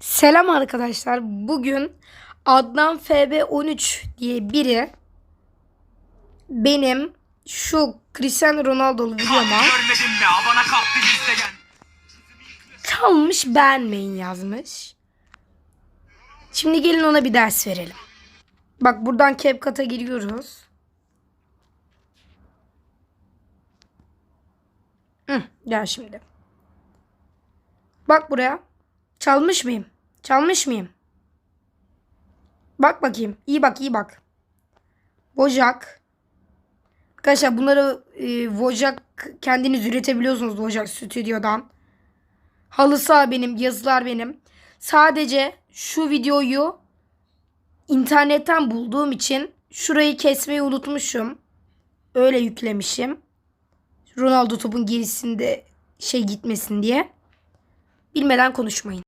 Selam arkadaşlar. Bugün Adnan FB13 diye biri benim şu Cristiano Ronaldo'lu videoma çalmış beğenmeyin yazmış. Şimdi gelin ona bir ders verelim. Bak buradan CapCut'a giriyoruz. Hı, gel şimdi. Bak buraya. Çalmış mıyım? Çalmış mıyım? Bak bakayım. İyi bak iyi bak. Vojak. Arkadaşlar bunları e, Vojak kendiniz üretebiliyorsunuz Vojak stüdyodan. Halı saha benim, yazılar benim. Sadece şu videoyu internetten bulduğum için şurayı kesmeyi unutmuşum. Öyle yüklemişim. Ronaldo topun gerisinde şey gitmesin diye. Bilmeden konuşmayın.